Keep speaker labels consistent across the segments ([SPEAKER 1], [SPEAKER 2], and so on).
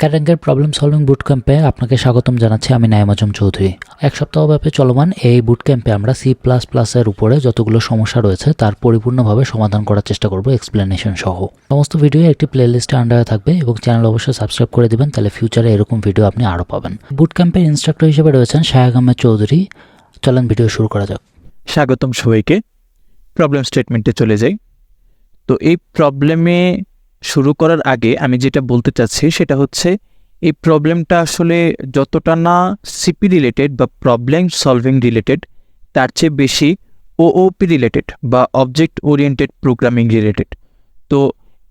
[SPEAKER 1] ক্যারেঙ্গের problem solving বুট ক্যাম্পে আপনাকে স্বাগতম জানাচ্ছি, আমি নাইম আজম চৌধুরী। এক সপ্তাহব্যাপী চলমান এই বুট ক্যাম্পে আমরা সি প্লাস প্লাসের উপরে যতগুলো সমস্যা রয়েছে, তার পরিপূর্ণভাবে সমাধান করার চেষ্টা করব এক্সপ্লেনেশন সহ। সমস্ত ভিডিও একটি প্লেলিস্টে আন্ডারে থাকবে এবং চ্যানেল অবশ্যই সাবস্ক্রাইব করে দিবেন, তাহলে ফিউচারে এরকম ভিডিও আপনি আরও পাবেন। বুট ক্যাম্পের ইনস্ট্রাক্টর হিসেবে রয়েছেন শাহেক আহমেদ চৌধুরী। চলেন ভিডিও শুরু করা যাক।
[SPEAKER 2] স্বাগতম সবাইকে। প্রবলেম স্টেটমেন্টে চলে যাই। তো এই প্রবলেমে শুরু করার আগে আমি যেটা বলতে চাচ্ছি সেটা হচ্ছে, এই প্রবলেমটা আসলে যতটা না সিপি রিলেটেড বা প্রবলেম সলভিং রিলেটেড তার চেয়ে বেশি ওওপি রিলেটেড বা অবজেক্ট ওরিয়েন্টেড প্রোগ্রামিং রিলেটেড তো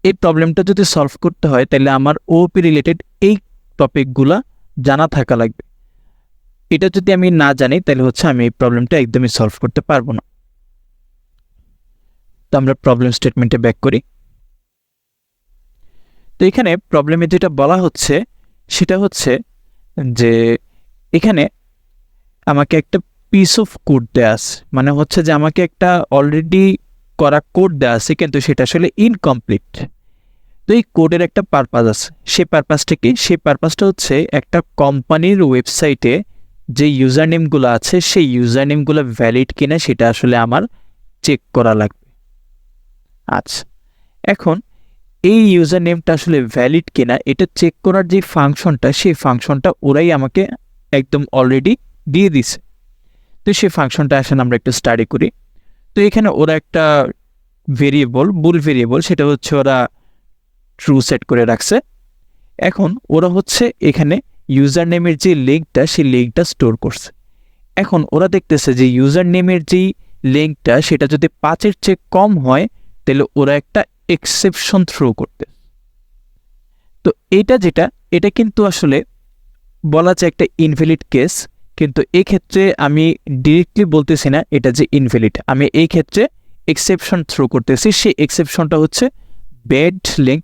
[SPEAKER 2] এই প্রবলেমটা যদি সলভ করতে হয়, তাহলে আমার ওওপি রিলেটেড এই টপিকগুলা জানা থাকা লাগবে। এটা যদি আমি না জানি, তাহলে হচ্ছে আমি এই প্রবলেমটা একদমই সলভ করতে পারব না। তো আমরা প্রবলেম স্টেটমেন্টে ব্যাক করি। তো এখানে প্রবলেমে যেটা বলা হচ্ছে, সেটা হচ্ছে যে এখানে আমাকে একটা পিস অফ কোড দেওয়া আছে। মানে হচ্ছে যে আমাকে একটা অলরেডি করা কোড দেওয়া আছে, কিন্তু সেটা আসলে ইনকমপ্লিট তো এই কোডের একটা পারপাস আছে। সেই পারপাসটা কি? সেই পারপাসটা হচ্ছে একটা কোম্পানির ওয়েবসাইটে যে ইউজার নেমগুলো আছে, সেই ইউজার নেমগুলো ভ্যালিড কিনা, সেটা আসলে আমার চেক করা লাগবে। আচ্ছা এখন এই ইউজার নেমটা আসলে ভ্যালিড কিনা, এটা চেক করার যে ফাংশনটা সেই ফাংশনটা ওরাই আমাকে একদম অলরেডি দিয়ে দিছে। তো সেই ফাংশনটা আসলে আমরা একটু স্টাডি করি। তো এখানে ওরা একটা ভেরিয়েবল বুল ভেরিয়েবল সেটা হচ্ছে ওরা ট্রু সেট করে রাখছে। এখন ওরা হচ্ছে এখানে ইউজার নেমের যে লিঙ্কটা সেই লিঙ্কটা স্টোর করছে। এখন ওরা দেখতেছে যে ইউজার নেমের যেই লিঙ্কটা সেটা যদি পাঁচের চেয়ে কম হয়, তাহলে ওরা একটা এক্সেপশন থ্রো করতে। তো এটা যেটা, এটা কিন্তু আসলে বলা যায় একটা ইনভ্যালিড কেস কিন্তু এক্ষেত্রে আমি ডিরেক্টলি বলতেছি না এটা যে ইনভ্যালিড আমি এই ক্ষেত্রে এক্সেপশন থ্রো করতেছি, সেই এক্সেপশনটা হচ্ছে ব্যাড লিঙ্ক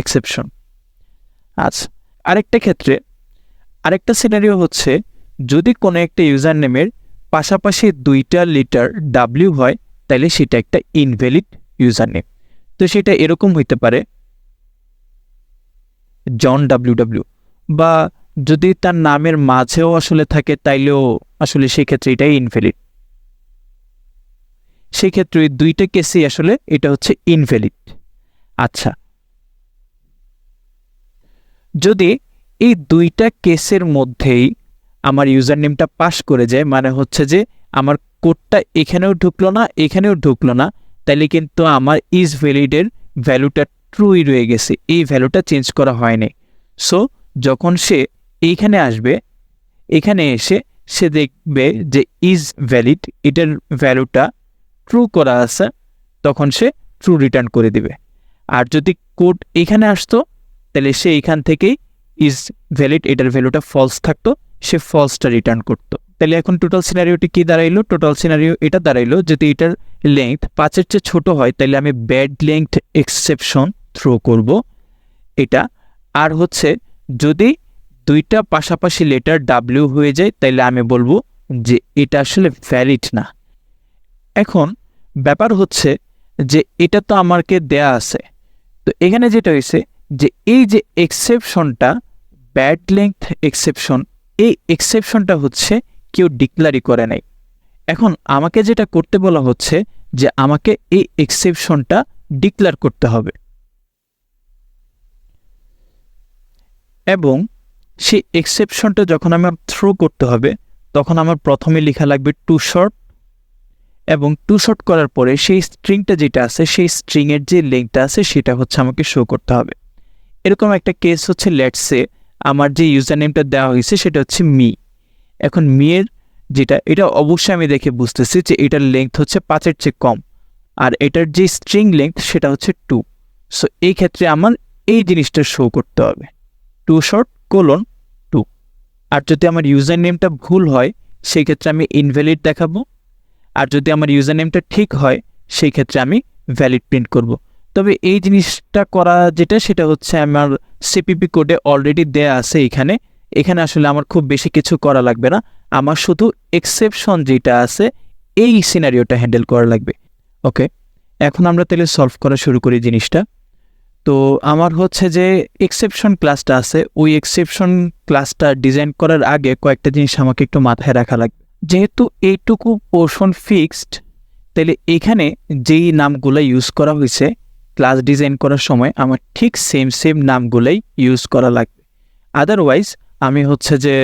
[SPEAKER 2] এক্সেপশন আচ্ছা আরেকটা ক্ষেত্রে, আরেকটা সিনারিও হচ্ছে যদি কোনো একটা ইউজার নেমের পাশাপাশি দুইটা লিটার ডাব্লিউ হয়, তাহলে সেটা একটা ইনভ্যালিড ইউজার নেম তো সেটা এরকম হইতে পারে। জন ডাব্লিউ ডাব্লিউ বা যদি তার নামের মাঝেও আসলে থাকে, তাইলেও আসলে সেক্ষেত্রে এটাই ইনভ্যালিড সেক্ষেত্রে দুইটা কেসেই আসলে এটা হচ্ছে ইনভ্যালিড আচ্ছা। যদি এই দুইটা কেসের মধ্যেই আমার ইউজার নেমটা পাস করে যায় মানে হচ্ছে যে আমার কোডটা এখানেও ঢুকলো না, এখানেও ঢুকলো না তাহলে কিন্তু আমার ইজ ভ্যালিডের ভ্যালুটা ট্রুই রয়ে গেছে। এই ভ্যালুটা চেঞ্জ করা হয়নি। সো যখন সে এইখানে আসবে, এখানে এসে সে দেখবে যে ইজ ভ্যালিড এটার ভ্যালুটা ট্রু করা আছে, তখন সে ট্রু রিটার্ন করে দিবে। আর যদি কোড এখানে আসতো তাহলে সে এখান থেকেই ইজ ভ্যালিড এটার ভ্যালুটা ফলস থাকতো, সে ফলসটা রিটার্ন করতো। তাহলে এখন টোটাল সিনারিওটি কি দাঁড়াইলো? টোটাল সিনারিও এটা দাঁড়াইলো, যদি এটার লেংথ পাঁচের চেয়ে ছোট হয় তাহলে আমি ব্যাড লেংথ এক্সেপশন থ্রো করব। এটা, আর হচ্ছে যদি দুইটা পাশাপাশি লেটার ডাব্লিউ হয়ে যায় তাহলে আমি বলব যে এটা আসলে ভ্যালিড না। এখন ব্যাপার হচ্ছে যে এটা তো আমাকে দেয়া আছে। তো এখানে যেটা হয়েছে যে এই যে এক্সেপশনটা ব্যাড লেংথ এক্সেপশন এই এক্সেপশনটা হচ্ছে কেউ ডিক্লারি করে নাই। এখন আমাকে যেটা করতে বলা হচ্ছে যে আমাকে এই এক্সেপশনটা ডিক্লার করতে হবে। এবং সেই এক্সেপশনটা যখন আমার থ্রো করতে হবে, তখন আমার প্রথমে লেখা লাগবে টু শর্ট এবং টু শর্ট করার পরে সেই স্ট্রিংটা যেটা আছে, সেই স্ট্রিংয়ের যে লিঙ্কটা আছে, সেটা হচ্ছে আমাকে শো করতে হবে। এরকম একটা কেস হচ্ছে লেটসে আমার যে ইউজার নেমটা দেওয়া হয়েছে, সেটা হচ্ছে মি এখন মিয়ের যেটা, এটা অবশ্যই আমি দেখে বুঝতেছি যে এটার লেংথ হচ্ছে পাঁচের চেয়ে কম। আর এটার যে স্ট্রিং লেংথ সেটা হচ্ছে টু সো এই ক্ষেত্রে আমার এই জিনিসটা শো করতে হবে। টু শর্ট কোলন টু আর যদি আমার ইউজার নেমটা ভুল হয় সেই ক্ষেত্রে আমি ইনভ্যালিড দেখাবো। আর যদি আমার ইউজার নেমটা ঠিক হয় সেই ক্ষেত্রে আমি ভ্যালিড প্রিন্ট করব। তবে এই জিনিসটা করা যেটা, সেটা হচ্ছে আমার সিপিপি কোডে অলরেডি দেয়া আছে এখানে। এখানে আসলে আমার খুব বেশি কিছু করা লাগবে না। আমার শুধু এক্সেপশন যেটা আছে, এই সিনারিওটা হ্যান্ডেল করা লাগবে। ওকে এখন আমরা তাহলে সলভ করা শুরু করি জিনিসটা। তো আমার হচ্ছে যে এক্সেপশন ক্লাসটা আছে, ওই এক্সেপশন ক্লাসটা ডিজাইন করার আগে কয়েকটা জিনিস আমাকে একটু মাথায় রাখা লাগবে। যেহেতু এইটুকু পোর্শন ফিক্সড তাহলে এখানে যেই নামগুলো ইউজ করা হয়েছে ক্লাস ডিজাইন করার সময় আমার ঠিক সেম সেম নামগুলোই ইউজ করা লাগবে। আদারওয়াইজ আমি হচ্ছে যে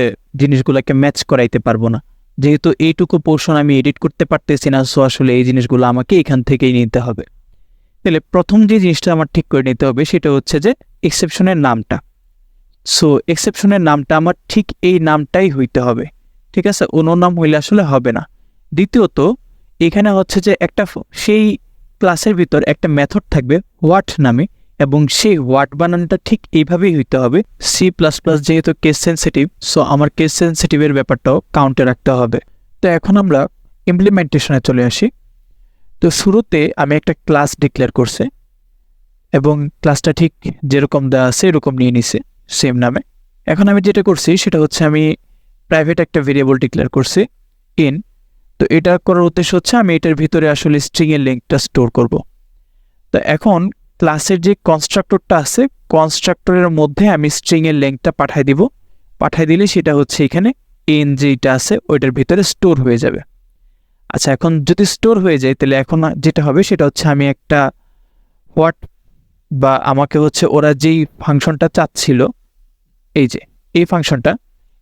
[SPEAKER 2] জিনিসগুলোকে ম্যাচ করাইতে পারব না। যেহেতু এইটুকু পোর্শন আমি এডিট করতে পারতেছি না সো আসলে এই জিনিসগুলো আমাকে এখান থেকেই নিতে হবে। তাহলে প্রথম যে জিনিসটা আমার ঠিক করে নিতে হবে, সেটা হচ্ছে যে এক্সেপশনের নামটা। সো এক্সেপশনের নামটা আমার ঠিক এই নামটাই হইতে হবে। ঠিক আছে? অন্য নাম হইলে আসলে হবে না। দ্বিতীয়ত, এখানে হচ্ছে যে একটা সেই ক্লাসের ভিতর একটা মেথড থাকবে হোয়াট নামে। এবং সেই হোয়াট বানানটা ঠিক এইভাবেই হইতে হবে। সি প্লাস প্লাস যেহেতু কেস সেন্সিটিভ সো আমার কেস সেন্সিটিভের ব্যাপারটাও কাউন্টে রাখতে হবে। তো এখন আমরা ইমপ্লিমেন্টেশনে চলে আসি। তো শুরুতে আমি একটা ক্লাস ডিক্লেয়ার করছি এবং ক্লাসটা ঠিক যেরকম দেওয়া আছে এরকম নিয়ে নিছে সেম নামে। এখন আমি যেটা করছি সেটা হচ্ছে আমি প্রাইভেট একটা ভেরিয়েবল ডিক্লেয়ার করছি ইন তো এটা করার উদ্দেশ্য হচ্ছে আমি এটার ভিতরে আসলে স্ট্রিংয়ের লিঙ্কটা স্টোর করব। তো এখন ক্লাসের যে কনস্ট্রাক্টরটা আছে কনস্ট্রাক্টরের মধ্যে আমি স্ট্রিংয়ের লিঙ্কটা পাঠাই দিব। পাঠাই দিলে সেটা হচ্ছে এখানে এন যেটা আছে, ওইটার ভিতরে স্টোর হয়ে যাবে। আচ্ছা এখন যদি স্টোর হয়ে যায়, তাহলে এখন যেটা হবে, সেটা হচ্ছে আমি একটা হোয়াট বা আমাকে হচ্ছে ওরা যেই ফাংশনটা চাচ্ছিল, এই যে, এই ফাংশনটা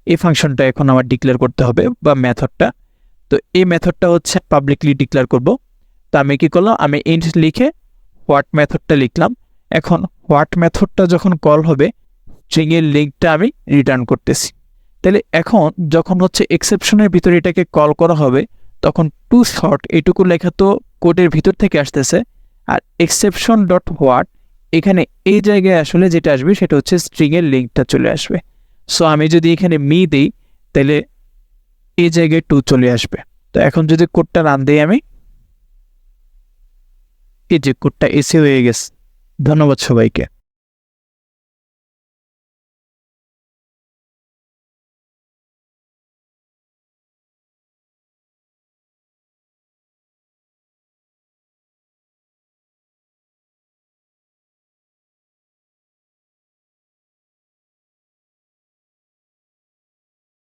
[SPEAKER 2] এই ফাংশনটা এখন আমার ডিক্লেয়ার করতে হবে বা মেথডটা। তো এই মেথডটা হচ্ছে পাবলিকলি ডিক্লেয়ার করব। তো আমি কি করলাম, আমি ইন্ট লিখে হোয়াট মেথডটা লিখলাম। এখন হোয়াট মেথডটা যখন কল হবে স্ট্রিংয়ের লিঙ্কটা আমি রিটার্ন করতেছি। তাহলে এখন যখন হচ্ছে এক্সেপশনের ভিতরে এটাকে কল করা হবে, তখন টু শর্ট এইটুকু লেখা তো কোডের ভিতর থেকে আসতেছে। আর এক্সেপশন ডট হোয়াট এখানে এই জায়গায় আসলে যেটা আসবে সেটা হচ্ছে স্ট্রিংয়ের লিঙ্কটা চলে আসবে। সো আমি যদি এখানে মি দিই, তাহলে এই জায়গায় টু চলে আসবে। তো এখন যদি কোডটা রান দিই আমি এই যে কোডটা এসে হয়ে গেছে। ধন্যবাদ সবাইকে।